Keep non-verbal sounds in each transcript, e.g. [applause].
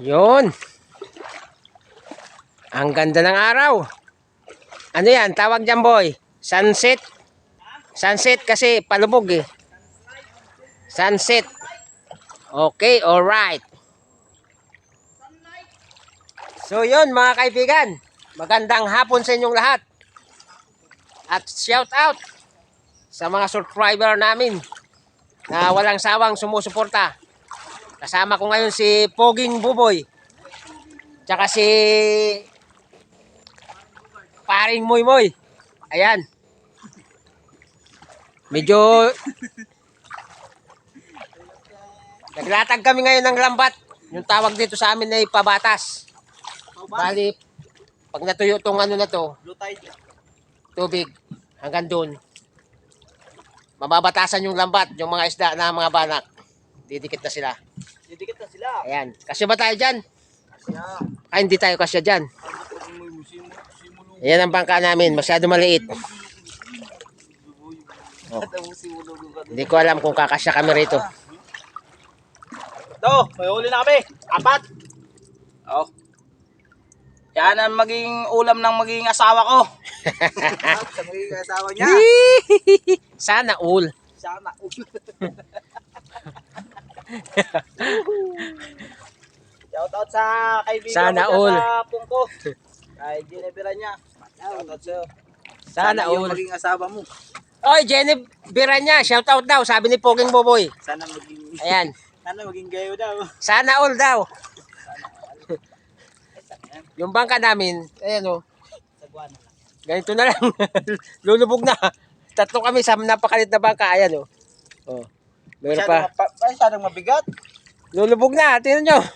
Yun. Ang ganda ng araw. Ano yan? Tawag dyan, boy. Sunset. Sunset kasi palubog eh. Sunset. Okay, alright. So yun mga kaibigan. Magandang hapon sa inyong lahat. At shout out sa mga subscriber namin na walang sawang sumusuporta. Kasama ko ngayon si Poging Buboy. Tsaka si Paring Moy Moy. Ayan. Medyo Naglatag kami ngayon ng lambat. Yung tawag dito sa amin ay pabatas. Bali, pag natuyo tong ano na to, tubig hanggang doon. Mababatasan yung lambat, yung mga isda na mga banak. Didikit na sila. Didikit na sila. Ayan. Kasi ba tayo dyan? Kaya, Ay, hindi tayo kasya dyan. Ayan ang bangka namin. Masyado maliit. Oh. Ka. Hindi ko alam kung kakasya kami rito. Do, may huli na kami. Apat. Oh. Yan ang maging ulam ng magiging asawa ko. [laughs] Sa magiging asawa niya. Sana all. Sana. [laughs] [laughs] Shout out sa kaibigan Sana ko all. sa Pungko. Kay Ginebra niya. Shout out sa'yo. Sana yung all. maging asawa mo. Oy, Jenny Biranya, shout out daw. Sabi ni Poging Boboy. Sana maging Ayan. [laughs] sana maging gayo daw. Sana all daw. [laughs] Yung bangka namin, ayan o. Sagwana lang. Ganito na lang. Lulubog na. Tatlo kami sa napakalit na bangka. Ayan o. Oh. Meron pa. Masyadong, mapa- masyadong mabigat. Lulubog na. Tingnan nyo. [laughs]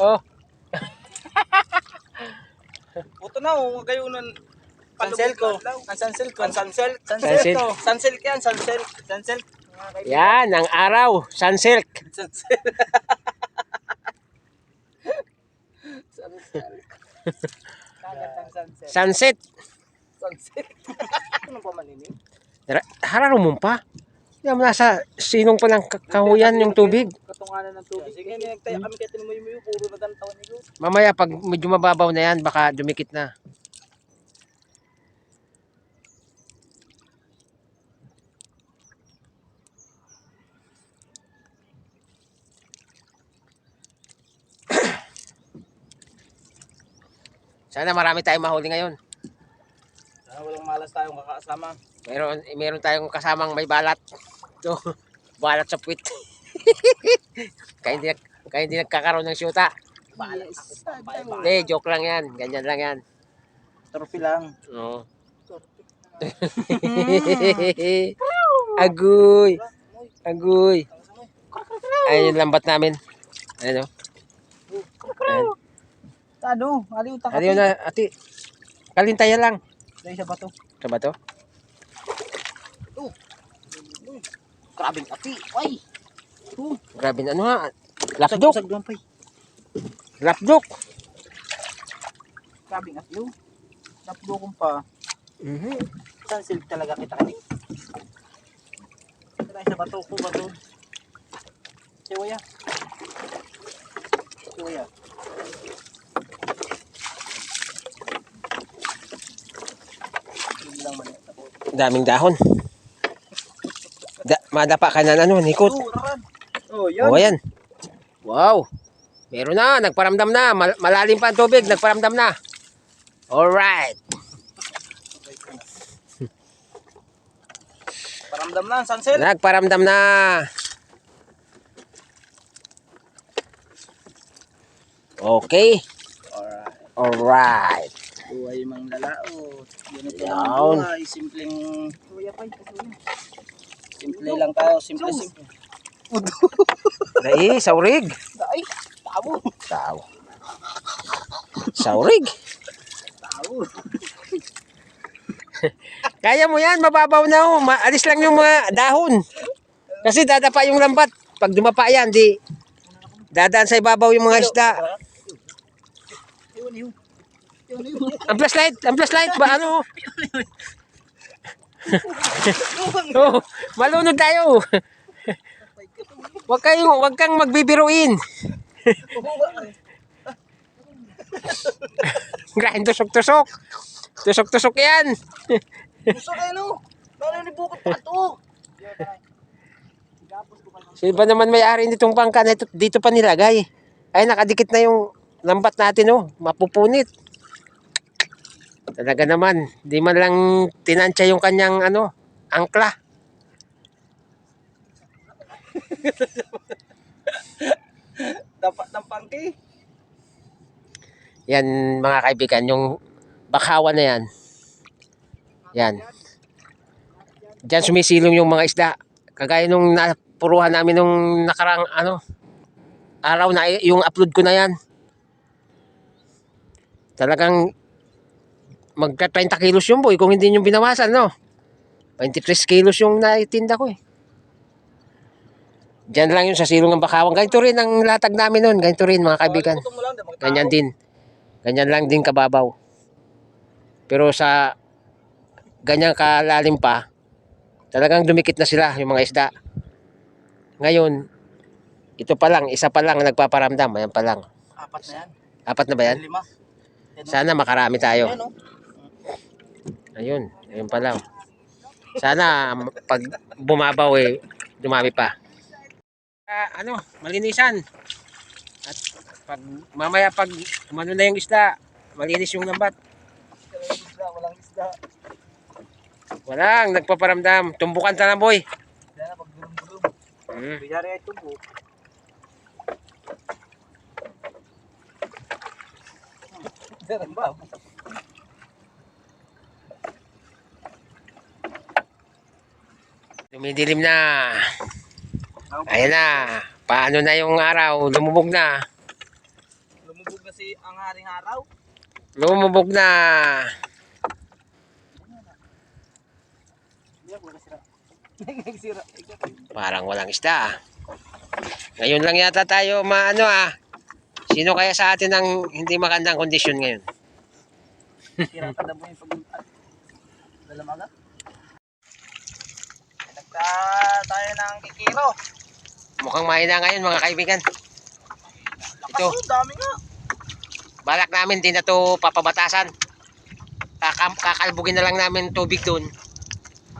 Oh. [laughs] Puto na, oh, gayunan. Sansel ko. Sansel ko. Sansel. Sansel. Sansel ko. Sansel yan, sansel. Sansel. Yan, ang araw. Sunsilk. Sansel. Sansel. [laughs] Kagat ang sansel. Sunset. Sansel. Ano pa maninig? Hararo mo pa. Yan, nasa sinong pa ng ka- kahuyan yung tubig. Katunganan ng tubig. Sige, nagtaya kami mo yung puro na tantawan niyo. Mamaya pag medyo mababaw na yan, baka dumikit na. [coughs] Sana marami tayong mahuli ngayon. Sana walang malas tayong kakasama. Meron, meron tayong kasamang may balat. Ito, [laughs] balat sa puwit. [laughs] kaya, hindi, kaya hindi nagkakaroon ng syuta. Ako. Bye-bye. Hindi, joke lang yan. Ganyan lang yan. Trophy lang. Oo. [laughs] Agoy. Agoy. Ayun yung lambat namin. Ayun o. Ayan. Ano? Aliw ta Ano yun na, ati. Kalintayan lang. Dahil sa bato. Sa ba to? Grabing ati. Ay! Grabe na ano ha. Lapdok. Sag dumpay. Lapdok. Grabing ati. Napdukong pa. Mhm. Saan silk talaga kita kani? Dahil sa bato ko, bato. Siwaya. Siwaya. Yun lang man. Daming dahon. Da, madapa ka na ano, nikot. Oh. Oh, yun. Oh, ayan. Wow. Meron na, nagparamdam na. Mal- malalim pa ang tubig, nagparamdam na. Alright. Paramdam na sunset. Nagparamdam na. Okay. Alright. Alright. Buhay mang lalaot. Ganito Yan. lang ang buhay. Simpleng... Simple lang tayo. Simple, simple. Dai, saurig. Ay, tabo. Saw. Saurig. Tabo. [laughs] Kaya mo yan, mababaw na oh. Ma- alis lang yung mga dahon. Kasi dadapa yung lambat. Pag dumapa yan, di dadaan sa ibabaw yung mga isda. Ayun, ayun. Ang flashlight, ang flashlight ba ano? [laughs] oh, malunod tayo. Huwag kayong, huwag kang magbibiruin. Grahin tusok-tusok. Tusok-tusok yan. Gusto kayo no? Lalo ni Bukit pa to. Sino ba naman may-ari nitong bangka na ito? Dito pa nilagay. Ay, nakadikit na yung lambat natin, oh. Mapupunit. Talaga naman. Di man lang tinansya yung kanyang, ano, angkla. Dapat ng pangki. Yan, mga kaibigan, yung bakawan na yan. Yan. Diyan sumisilong yung mga isda. Kagaya nung napuruhan namin nung nakarang, ano, araw na yung upload ko na yan. Talagang magka 30 kilos yung boy kung hindi nyo binawasan, no? 23 kilos yung naitinda ko eh. Diyan lang yun sa silong ng bakawan. Ganito rin ang latag namin nun. Ganito rin mga kaibigan. Ganyan din. Ganyan lang din kababaw. Pero sa ganyang kalalim pa, talagang dumikit na sila yung mga isda. Ngayon, ito pa lang, isa pa lang ang nagpaparamdam. Ayan pa lang. Apat na yan. Apat na ba yan? Lima. Sana makarami tayo. Yan, no? Ayun, ayun pa lang. Sana pag bumabaw eh, dumami pa. Ah, ano, malinisan. At pag mamaya pag umano na yung isda, malinis yung lambat. Walang isda, walang nagpaparamdam. Tumbukan ta na boy. Yan na, pag dulong-dulong. Hmm. Biyari ay tubo. Yan ba? Dumidilim na. Ayan na. Paano na yung araw? Lumubog na. Lumubog na si ang haring araw. Lumubog na. Parang walang isda. ah. Ngayon lang yata tayo maano ah. Sino kaya sa atin ang hindi magandang kondisyon ngayon? Sira ka na mo yung pag Dalamaga. Nagka tayo ng kikiro. Mukhang mahina ngayon mga kaibigan. Lakas Ito. oh, dami nga. Balak namin din na to papabatasan. Kakam kakalbugin na lang namin tubig doon.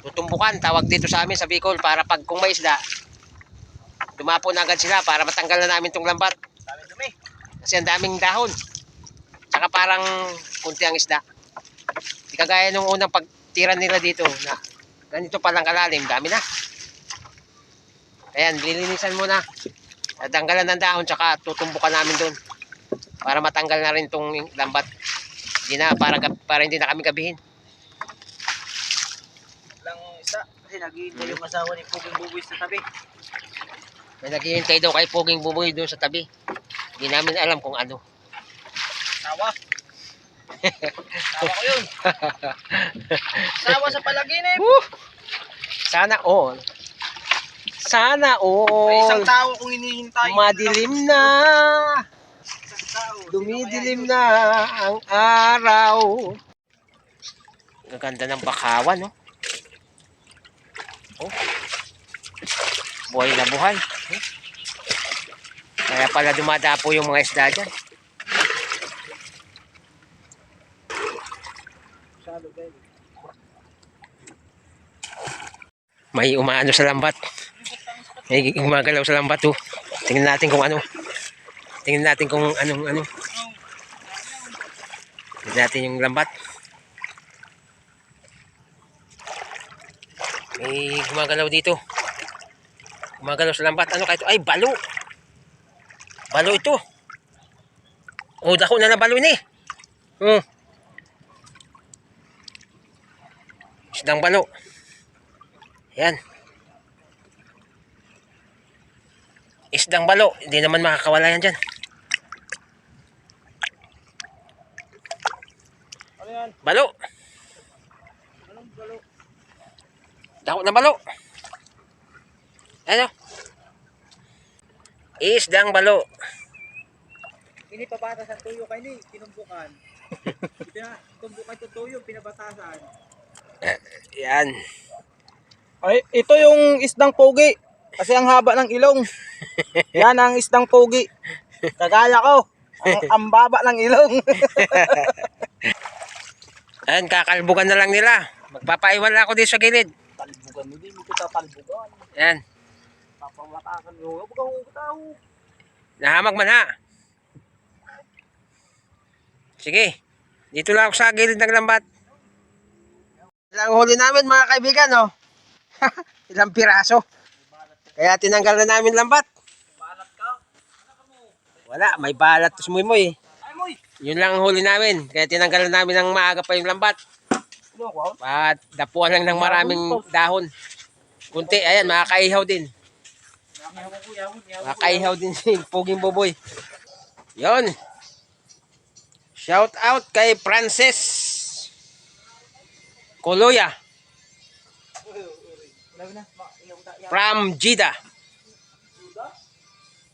Tutumbukan, tawag dito sa amin sa Bicol para pag kung may isda, dumapo na agad sila para matanggal na namin tong lambat. Dami dumi. Kasi ang daming dahon. Tsaka parang kunti ang isda. Di kagaya nung unang pagtira nila dito na ganito palang kalalim, dami na. Ayan, lilinisan muna. Tatanggalan ng dahon tsaka tutumbukan namin doon. Para matanggal na rin tong lambat. Hindi na, para, para hindi na kami gabihin. Lang isa. Kasi naghihintay yung asawa ni Puging Bubuis sa tabi. May naghihintay daw kay Puging Buboy doon sa tabi. Hindi namin alam kung ano. Sawa. Sawa ko yun. [laughs] Sawa sa palaginip. Woo! Sana all. Sana May isang all. tao kung hinihintay. Madilim na. Dumidilim na ang araw. Ang ganda ng bakawan, no? Oh. Buhay na buhay. Kaya pala dumadapo yung mga isda dyan. May umaano sa lambat. May gumagalaw sa lambat, oh. Tingnan natin kung ano. Tingnan natin kung anong ano. Tingnan natin yung lambat. May gumagalaw dito. Gumagalaw sa lambat. Ano kahit Ay, balo. Balo ito. Oh, dako na na balo ni. Hmm. Isdang balo. Yan. Isdang balo. Hindi naman makakawala yan dyan. Ano? Balo. Anong balo? Dako na balo. Ano? Isdang balo. Ini pabata sa tuyo kay ni tinumbukan. [laughs] Ito na, tumbukan to tuyo pinabatasan. Yan. Ay, ito yung isdang pogi. Kasi ang haba ng ilong. [laughs] Yan ang isdang pogi. Kagaya ko. ang, [laughs] ang baba ng ilong. [laughs] Ayan, kakalbugan na lang nila. Magpapaiwan lang ako dito sa gilid. talbugan, hindi mo kita talbugan. Ayan, Papawatakan mo. Huwag kang tao. nahamag man ha. Sige, dito lang ako sa gilid ng lambat. Ilang huli namin mga kaibigan, oh. [laughs] Ilang piraso. Kaya tinanggal na namin lambat. Balat ka. Wala, may balat to sumuy Ay mo. Yun lang ang huli namin. Kaya tinanggal na namin ng maaga pa yung lambat. At dapuan lang ng maraming dahon. Kunti, ayan, makakaihaw din. Makakaihaw din si Puging Boboy. Yon. Shout out kay Francis Koloya from Jeddah.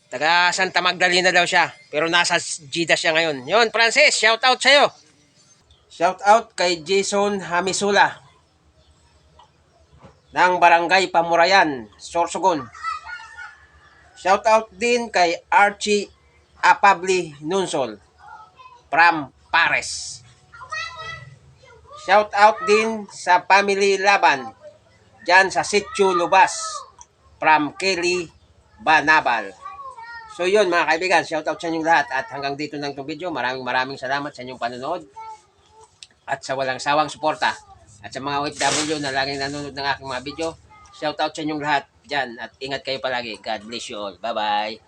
Taga Santa Magdalena daw siya. Pero nasa Jeddah siya ngayon. Yon, Francis, shout out sa'yo. Shout out kay Jason Hamisula ng Barangay Pamurayan, Sorsogon. Shout out din kay Archie Apabli Nunsol from Pares. Shout out din sa Family Laban dyan sa Sitio Lubas from Kelly Banabal. So yun mga kaibigan, shout out sa inyong lahat at hanggang dito lang itong video. Maraming maraming salamat sa inyong panonood at sa walang sawang suporta. At sa mga OFW na laging nanonood ng aking mga video, shout out sa inyong lahat dyan at ingat kayo palagi. God bless you all. Bye-bye.